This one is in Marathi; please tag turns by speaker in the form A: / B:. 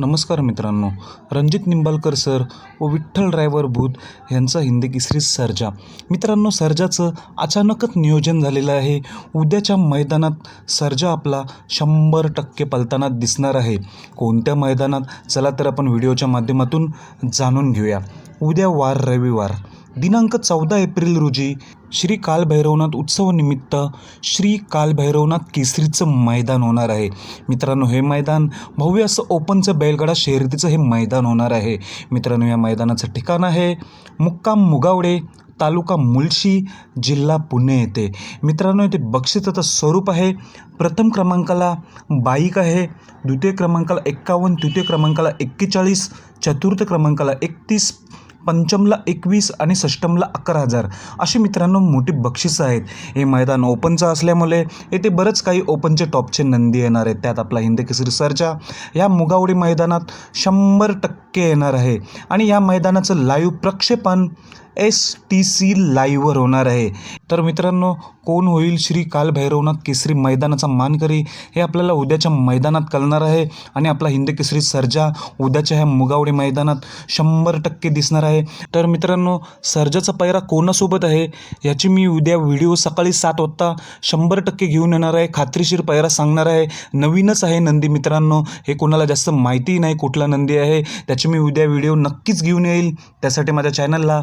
A: नमस्कार मित्रांनो रणजित निंबाळकर सर व विठ्ठल ड्रायव्हर भूत यांचा हिंदी केसरी सर्जा. मित्रांनो सर्जाचं अचानकच नियोजन झालेलं आहे. उद्याच्या मैदानात सर्जा आपला शंभर टक्के पलताना दिसणार आहे. कोणत्या मैदानात? चला तर आपण व्हिडिओच्या माध्यमातून जाणून घेऊया. उद्या वार रविवार. दिनांक चौदा एप्रिल रोजी श्री कालभैरवनाथ उत्सवानिमित्त श्री कालभैरवनाथ केसरीचं मैदान होणार आहे. मित्रांनो हे मैदान भव्य असं ओपनचं बैलगाडा शर्यतीचं हे मैदान होणार आहे. मित्रांनो या मैदानाचं ठिकाण आहे मुक्काम मुगावडे तालुका मुळशी जिल्हा पुणे येथे. मित्रांनो येथे बक्षिसाचं स्वरूप आहे. प्रथम क्रमांकाला बाईक आहे. द्वितीय क्रमांकाला एक्कावन्न तृतीय क्रमांकाला एक्केचाळीस चतुर्थ क्रमांकाला एकतीस पंचमला एकवीस आणि षष्टमला अकरा हजार. अशी मित्रांनो मोठी बक्षिसं आहेत. हे मैदान ओपनचं असल्यामुळे येथे बरंच काही ओपनचे टॉपचे नंदी येणार आहेत. त्यात आपला हिंद केसरी सरजा या मुगावडी मैदानात शंभर टक्के येणार आहे. आणि या मैदानाचं लाईव्ह प्रक्षेपण एस टी सी लाईव्हवर होणार आहे. तर मित्रांनो कोण होईल श्री कालभैरवनाथ केसरी मैदानाचा मानकरी हे आपल्याला उद्याच्या मैदानात कळणार आहे आणि आपला हिंद केसरी सर्जा उद्याच्या ह्या मुगावडे मैदानात शंभर टक्के दिसणार आहे. तर मित्रांनो सर्जाचा पैरा कोणासोबत आहे याची मी उद्या व्हिडिओ सकाळी सात वाजता शंभर टक्के घेऊन येणार आहे. खात्रीशीर पैरा सांगणार आहे. नवीनच आहे नंदी मित्रांनो हे कोणाला जास्त माहिती नाही कुठला नंदी आहे त्याची मी उद्या व्हिडिओ नक्कीच घेऊन येईल. त्यासाठी माझ्या चॅनलला